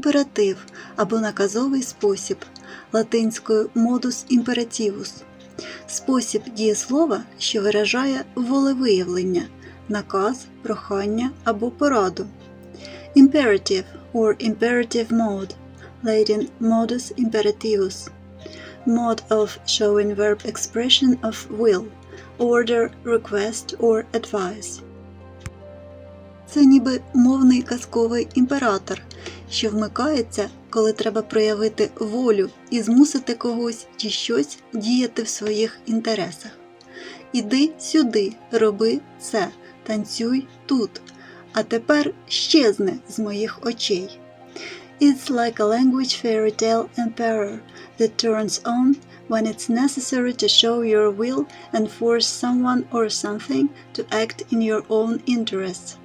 імператив або наказовий спосіб латинською modus imperativus – спосіб дієслова, що виражає волевиявлення, наказ, прохання або пораду. Imperative or imperative mode Latin modus imperativus mode of showing verb expression of will, order, request or advice. Це ніби мовний казковий імператор, що вмикається, коли треба проявити волю і змусити когось чи щось діяти в своїх інтересах. Іди сюди, роби це, танцюй тут, а тепер щезни з моїх очей. It's like a language fairy tale emperor that turns on when it's necessary to show your will and force someone or something to act in your own interests.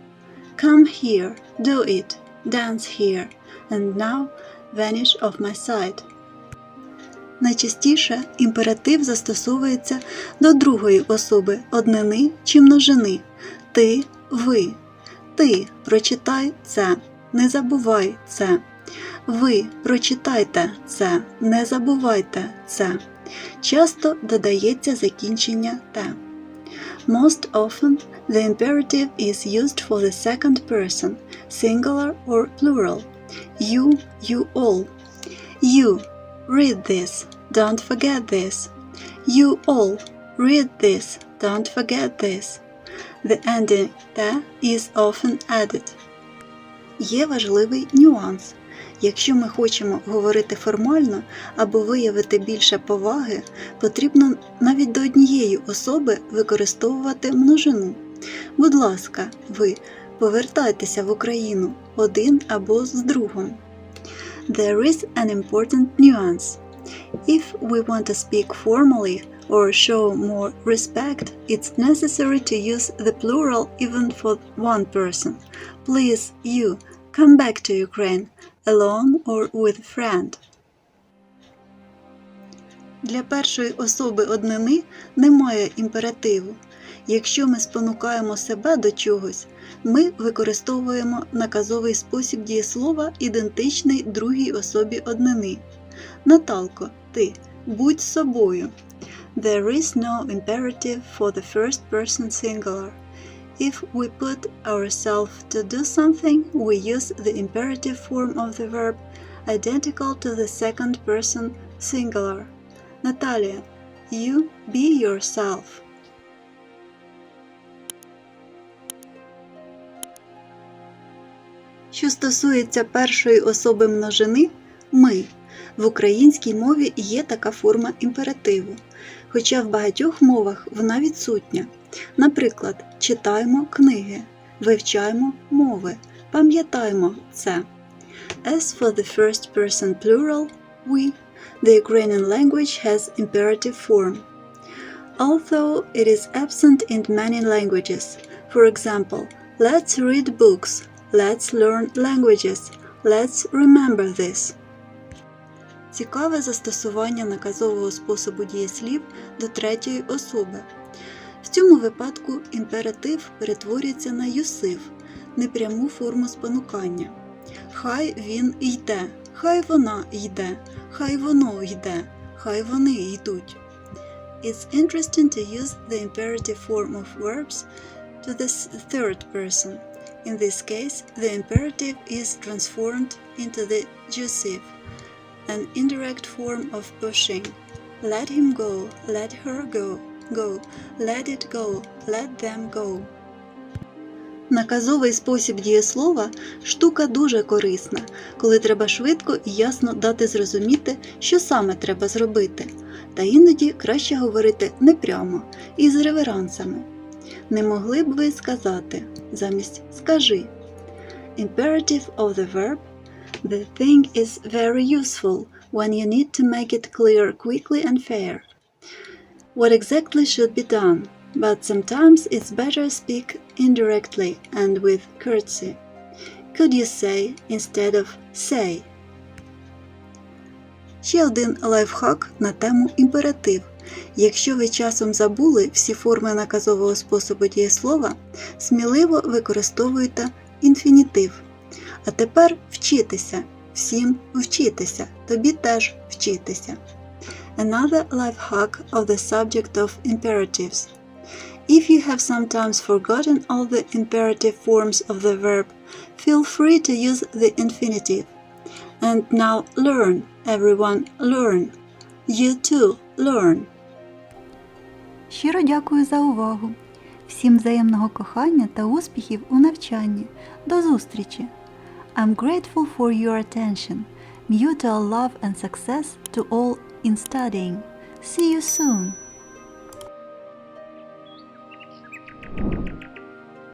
Come here, do it, dance here, and now vanish off my sight. Найчастіше імператив застосовується до другої особи однини чи множини. Ти, ви. Ти прочитай це, не забувай це. Ви прочитайте це, не забувайте це. Часто додається закінчення те. Most often, the imperative is used for the second person, singular or plural. You, you all. You, read this, don't forget this. You all, read this, don't forget this. The ending te is often added. Є важливий нюанс. Якщо ми хочемо говорити формально або виявити більше поваги, потрібно навіть до однієї особи використовувати множину. Будь ласка, ви повертайтеся в Україну один або з другом. There is an important nuance. If we want to speak formally or show more respect, it's necessary to use the plural even for one person. Please, you, come back to Ukraine, alone or with a friend. Для першої особи однини немає імперативу. Якщо ми спонукаємо себе до чогось, ми використовуємо наказовий спосіб дієслова, ідентичний другій особі однини. Наталко, ти будь собою. There is no imperative for the first person singular. If we put ourselves to do something, we use the imperative form of the verb identical to the second person singular. Наталія, you be yourself. Що стосується першої особи множини ми. В українській мові є така форма імперативу, хоча в багатьох мовах вона відсутня. Наприклад, читаємо книги, вивчаємо мови, пам'ятаємо це. As for the first person plural, we, the Ukrainian language has imperative form. Although it is absent in many languages, for example, let's read books, let's learn languages, let's remember this. Цікаве застосування наказового способу дієслів до третьої особи. В цьому випадку імператив перетворюється на юсив, непряму форму спонукання. Хай він йде, хай вона йде, хай воно йде, хай вони йдуть. It's interesting to use the imperative form of verbs to the s- third person. In this case, the imperative is transformed into the jussive, an indirect form of pushing. Let him go, let her go, go, let it go, let them go. Наказовий спосіб дієслова штука дуже корисна, коли треба швидко і ясно дати зрозуміти, що саме треба зробити. Та іноді краще говорити не прямо і з реверансами. Не могли б ви сказати замість скажи. Imperative of the verb The thing is very useful when you need to make it clear quickly and fair. What exactly should be done, but sometimes it's better speak indirectly and with courtesy. Could you say instead of say? Ще один лайфхак на тему імператив. Якщо ви часом забули всі форми наказового способу дієслова, сміливо використовуйте інфінітив. А тепер вчитися. всім вчитися, тобі теж вчитися. Another life hack of the subject of imperatives. If you have sometimes forgotten all the imperative forms of the verb, feel free to use the infinitive. And now learn, everyone learn. You too learn. Щиро дякую за увагу. Всім взаємного кохання та успіхів у навчанні. До зустрічі! I'm grateful for your attention. Mutual love and success to all in studying. See you soon!